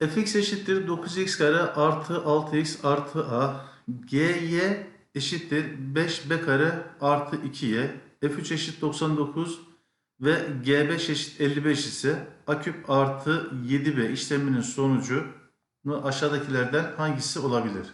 fx eşittir 9x kare artı 6x artı a. gy eşittir 5b kare artı 2y. f3 eşit 99 ve g5 eşit 55 ise a küp artı 7b işleminin sonucu aşağıdakilerden hangisi olabilir?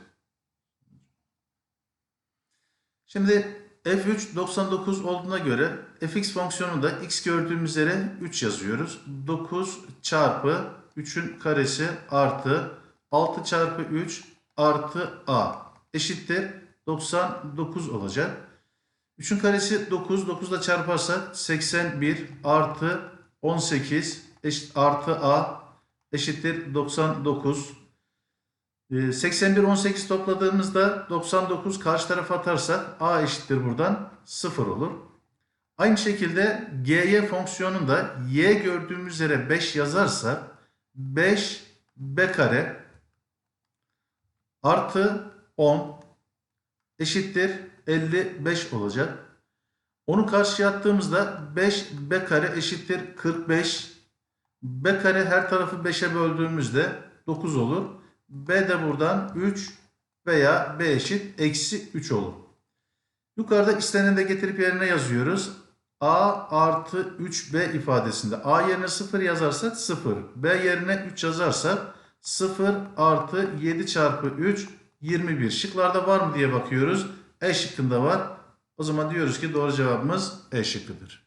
Şimdi f3 99 olduğuna göre fx fonksiyonunda x gördüğümüz yere 3 yazıyoruz. 9 çarpı 3'ün karesi artı 6 çarpı 3 artı a eşittir 99 olacak. 3'ün karesi 9. 9 ile çarparsak 81 artı 18 eşit, artı a eşittir 99. Ee, 81 18 topladığımızda 99 karşı tarafa atarsak a eşittir buradan 0 olur. Aynı şekilde gy fonksiyonunda y gördüğümüz yere 5 yazarsak 5 b kare artı 10 eşittir 55 olacak. Onu karşıya attığımızda 5 b kare eşittir 45. b kare her tarafı 5'e böldüğümüzde 9 olur. B de buradan 3 veya b eşit eksi 3 olur. Yukarıda isteneni de getirip yerine yazıyoruz. a artı 3b ifadesinde a yerine 0 yazarsak 0. b yerine 3 yazarsak 0 artı 7 çarpı 3 21. Şıklarda var mı diye bakıyoruz. E şıkkında var. O zaman diyoruz ki doğru cevabımız E şıkkıdır.